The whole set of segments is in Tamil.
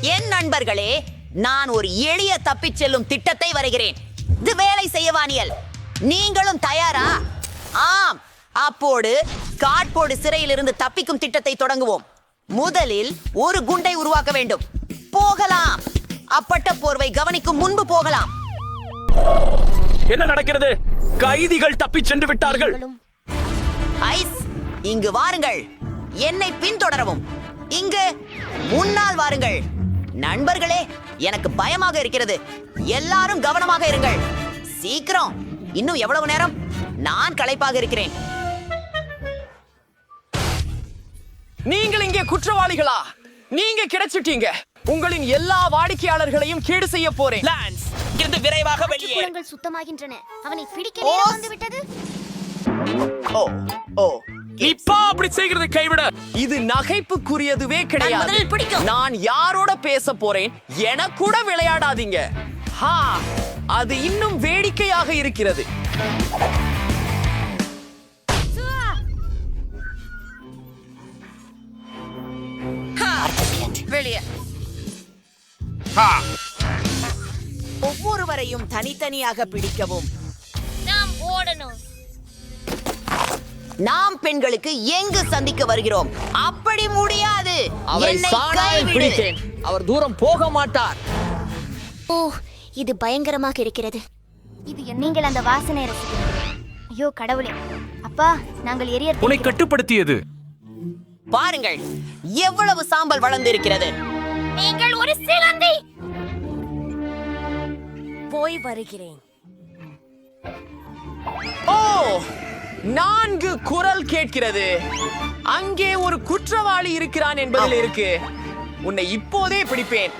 என் நண்பர்களே நான் ஒரு எளிய தப்பிச் செல்லும் திட்டத்தை வரைகிறேன். இது வேலை செய்யவானியல் நீங்களும் தயாரா? ஆம். அப்போடு காட்போர்டு சிறையிலிருந்து தப்பிக்கும் திட்டத்தை தொடங்குவோம். முதலில் ஒரு குண்டை உருவாக்க வேண்டும். போகலாம். அப்பட்ட போர்வை கவனிக்கும் முன்பு போகலாம். என்ன நடக்கிறது? கைதிகள் தப்பிச் சென்று விட்டார்கள். ஐஸ் இங்கு வாருங்கள். என்னை பின்தொடரவும். இங்கு முன்னால் வாருங்கள். நண்பர்களே எனக்கு பயமாக இருக்கிறது. எல்லாரும் கவனமாக இருங்கள். சீக்கிரம். இன்னும் எவ்வளவு நேரம்? நான் களைப்பாக இருக்கிறேன். நீங்கள் இங்கே குற்றவாளிகளா? நீங்க கிடைச்சிட்டீங்க. உங்களின் எல்லா வாடிக்கையாளர்களையும் கேடு செய்ய போறேன். லான்ஸ் இருந்து விரைவாக வெளியே சுத்தமாகின்றன. அவனை பிடிக்க வந்து விட்டது ஓ ஓ. இப்பா அப்படி செய்கிறது கைவிட இது நகைப்புக்குரியதுவே கிடையாது. நான் யாரோட பேச போறேன்? என கூட விளையாடாதீங்க. ஹா அது இன்னும் வேடிக்கையாக இருக்கிறது. வெளியே. ஒவ்வொருவரையும் தனித்தனியாக பிடிக்கவும். நாம் பெண்களுக்கு எங்கு சந்திக்க வருகிறோம்? அப்படி முடியாது. அவரை தூரம் போக மாட்டார். ஓ இது பயங்கரமாக இருக்கிறது. இது நீங்கள் அந்த வாசனை ஐயோ கடவுளே. அப்பா நாங்கள் எரிய உன்னை கட்டுப்படுத்தியது. பாருங்கள் எவ்வளவு சாம்பல் வளர்ந்து இருக்கிறது நீங்கள் ஒரு சிலந்தி. போய் வருகிறேன். ஓ நான்கு குரல் கேட்கிறது. அங்கே ஒரு குற்றவாளி இருக்கிறான் என்பதில் இருக்கு. உன்னை இப்போதே பிடிப்பேன்.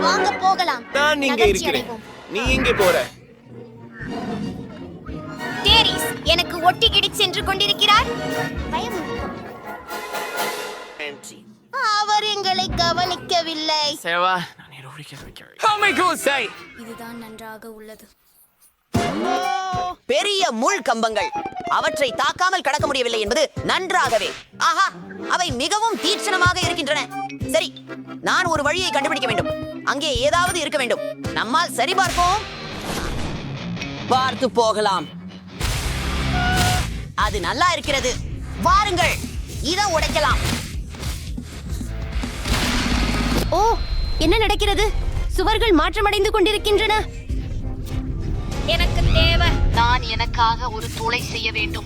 வாங்க போகலாம். நான் இங்கே இருக்கிறேன். நீ எங்கே போற. டேரிஸ் எனக்கு ஒட்டி கிடி சென்று கொண்டிருக்கிறார். பயம் அவர் எங்களை கவனிக்கவில்லை. சேவா. இதுதான் நன்றாக உள்ளது. பெரிய முள் கம்பங்கள். அவற்றை தாக்காமல் கடக்க முடியவில்லை என்பது நன்றாகவே. ஆஹா அவை மிகவும் தீட்சணமாக இருக்கின்றன. சரி நான் ஒரு வழியை கண்டுபிடிக்க வேண்டும். அங்கே ஏதாவது இருக்க வேண்டும். நம்மால் சரி பார்ப்போம். பார்த்து போகலாம். அது நல்லா இருக்கிறது. வாருங்கள் இதை உடைக்கலாம். ஓ என்ன நடக்கிறது? சுவர்கள் மாற்றமடைந்து கொண்டிருக்கின்றன. எனக்கு தேவை நான் எனக்காக ஒரு துளை செய்ய வேண்டும்.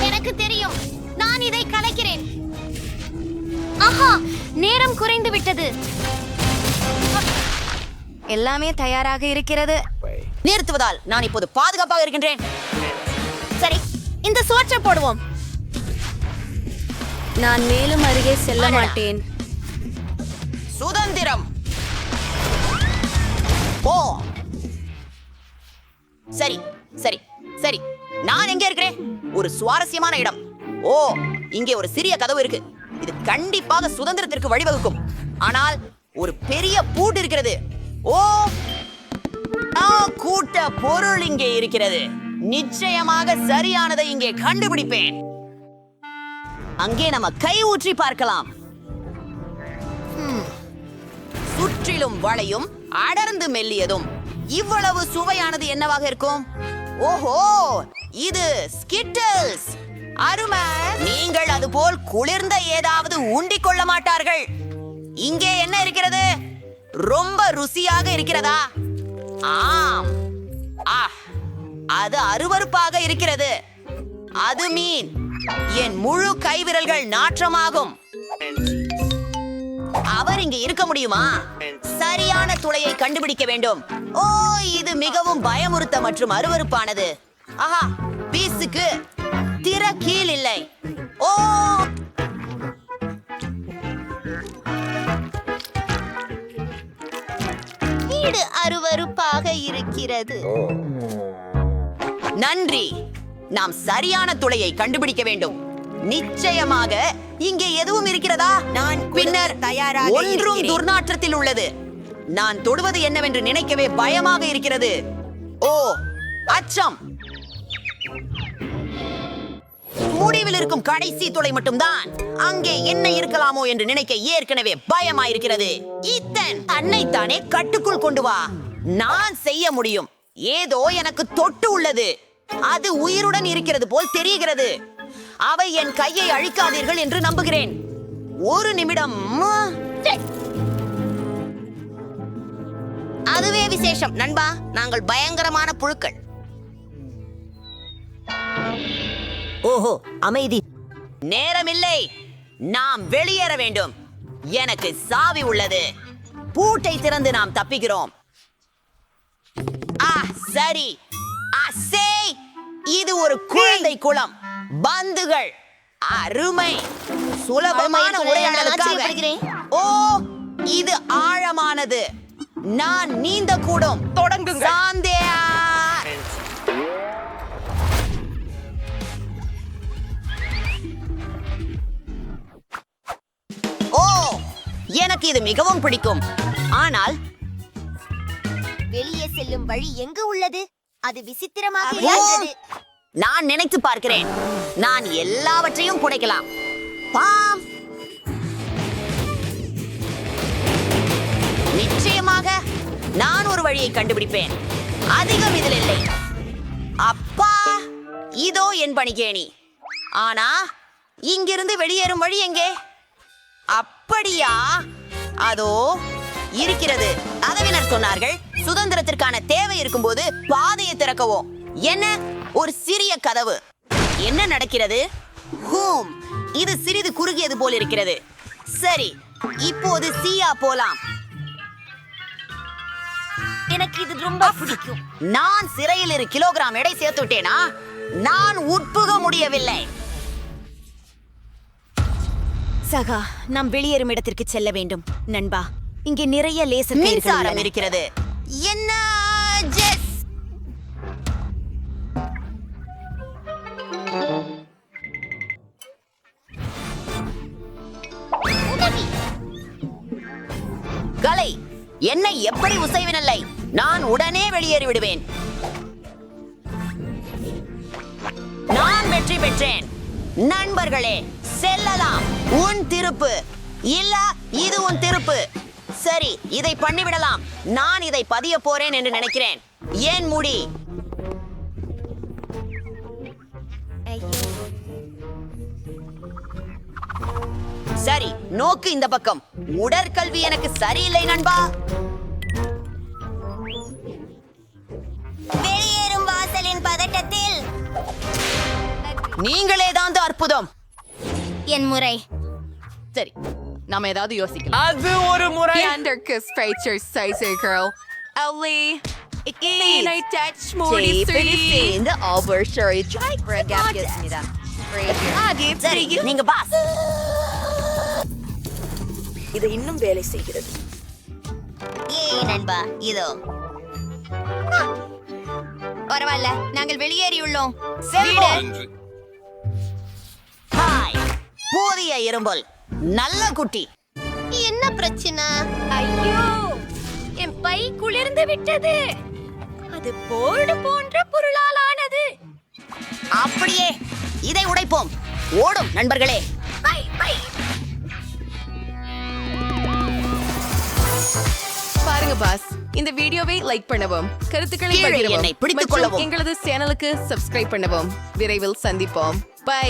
எனக்கு தெரியும். நான் இதை கலைக்கிறேன். ஆஹா நேரம் குறைந்து விட்டது. எல்லாமே தயாராக இருக்கிறது. நிறுத்துவதால் நான் இப்போது பாதுகாப்பாக இருக்கின்றேன். சரி இந்த சோற்றை போடுவோம். நான் மேலும் அருகே செல்ல. மாட்டேன். சுதந்திரம். சரி சரி சரி. நான் எங்க இருக்கிறேன்? ஒரு சுவாரஸ்யமான இடம். ஓ இங்கே ஒரு சிறிய கதவு இருக்கு. இது கண்டிப்பாக சுதந்திரத்திற்கு வழிவகுக்கும். ஆனால் ஒரு பெரிய பூட்டு இருக்கிறது. ஓ கூட்ட பொருள் இங்கே இருக்கிறது. நிச்சயமாக சரியானதை இங்கே கண்டுபிடிப்பேன். அங்கே நம்ம கை ஊற்றி பார்க்கலாம். சுற்றிலும் வளையும் அடர்ந்து மெல்லியதும். இவ்வளவு சுவையானது என்னவாக இருக்கும்? ஓஹோ இது ஸ்கிட்டல்ஸ். அருமை. நீங்கள் அதுபோல் குளிர்ந்த ஏதாவது உண்டிக் கொள்ள மாட்டார்கள். இங்கே என்ன இருக்கிறது? ரொம்ப ருசியாக இருக்கிறதா? ஆம். ஆ அது அருவருப்பாக இருக்கிறது. அது மீன். என் முழு கைவிரல்கள் நாற்றமாகும். அவர் இங்கு இருக்க முடியுமா? சரியான துளையை கண்டுபிடிக்க வேண்டும். ஓ இது மிகவும் பயமுறுத்த மற்றும் அருவருப்பானது. ஆஹா பீஸுக்கு திற கீழ் இல்லை. ஓ. வீடு அருவருப்பாக இருக்கிறது. நன்றி. நாம் சரியான துளையை கண்டுபிடிக்க வேண்டும். நிச்சயமாக இங்கே எதுவும் இருக்கிறதா? நான் பின்னர் தயாராக ஒன்றும் துர்நாற்றத்தில் உள்ளது. நான் தொடுவது என்னவென்று நினைக்கவே பயமாக இருக்கிறது. ஓ அச்சம். முடிவில் இருக்கும் கடைசி துளை மட்டும்தான். அங்கே என்ன இருக்கலாமோ என்று நினைக்க ஏற்கனவே பயமாயிருக்கிறது. இத்தன் தன்னைத்தானே கட்டுக்குள் கொண்டு வா. நான் செய்ய முடியும். ஏதோ எனக்கு தொட்டு உள்ளது. அது உயிருடன் இருக்கிறது போல் தெரிகிறது. அவை என் கையை அழிக்காதீர்கள் என்று நம்புகிறேன். ஒரு நிமிடம். அதுவே விசேஷம். நண்பா நாங்கள் பயங்கரமான புழுக்கள். ஓஹோ அமைதி. நேரமில்லை. நாம் வெளியேற வேண்டும். எனக்கு சாவி உள்ளது. பூட்டை திறந்து நாம் தப்பிக்கிறோம். ஆ சரி. ஆ சே இது ஒரு குழந்தை குளம். பந்துகள். அருமை. சுலபமான உரையாடலுக்காக. ஓ இது ஆழமானது. நான் நீந்த கூடும். தொடங்குங்கள். சாந்தேயா. ஓ எனக்கு இது மிகவும் பிடிக்கும். ஆனால் வெளியே செல்லும் வழி எங்கு உள்ளது? அது விசித்திரமாக இருக்கிறது. நான் நினைத்து பார்க்கிறேன். நான் எல்லாவற்றையும் புடைக்கலாம். பாம். வழியை கண்டுபிடிப்பேன். அதிகம் இதில் இல்லை. அப்பா இதோ என் பணிகேணி. ஆனா இங்கிருந்து வெளியேறும் வழி எங்கே? அப்படியா? அதோ இருக்கிறது. அதவினர் சொன்னார்கள் சுதந்திரத்திற்கான தேவை இருக்கும்போது பாதையை திறக்கவும். என்ன? ஒரு சிறிய கதவு. என்ன நடக்கிறது? ஹூம் இது சிறிது குறுகியது போல் இருக்கிறது. சரி இப்போது சியா போலாம். எனக்கு இது ரொம்ப பிடிக்கும். நான் சிறையில் இரு கிலோகிராம் எடை சேர்த்து விட்டேனா? நான் உட்புக முடியவில்லை. சகா நாம் வெளியேறும் இடத்திற்கு செல்ல வேண்டும். நண்பா இங்கே நிறைய லேசர் மின்சாரம். இருக்கிறது. என்ன ஜெஸ்? என்னை எப்படி உசைவினில்லை? நான் உடனே வெளியேறி விடுவேன் நான் வெற்றி பெற்றேன். நண்பர்களே செல்லலாம். உன் திருப்பு. இல்ல இது உன் திருப்பு. சரி இதை பண்ணிவிடலாம். நான் இதை பதிய போறேன் என்று நினைக்கிறேன். ஏன் முடி? சரி நோக்கு இந்த பக்கம். உடற்கல்வி எனக்கு சரியில்லை நண்பா. வெளியேறும் வாசலின் பதட்டத்தில். நீங்களே தான் அற்புதம். என் முறை. சரி நாம ஏதாவது யோசிக்கலாம். அது ஒரு முறை. Anderkus Fighter Sizer Girl. Ellie. Can I touch more இந்த ஆபர்ஷரி சரி நீங்க பாஸ் இது இன்னும் வேலை செய்கிறது. ஏ நண்பா இதோ. ஆ, பரவாயில்ல நாங்கள் வெளியேறியுள்ளோம். செல்வோம்! ஹாய் போதிய இரும்பல் நல்ல குட்டி. என்ன பிரச்சனை? ஐயோ! என் பை குளிர்ந்து விட்டது. அது போர்டு போன்ற பொருளால் ஆனது. அப்படியே இதை உடைப்போம். ஓடும் நண்பர்களே. By by. பாருங்க பாஸ் இந்த வீடியோவை லைக் பண்ணவும் கருத்துக்களை பகிரவும். எங்களது சேனலுக்கு சப்ஸ்கிரைப் பண்ணவும். விரைவில் சந்திப்போம். பை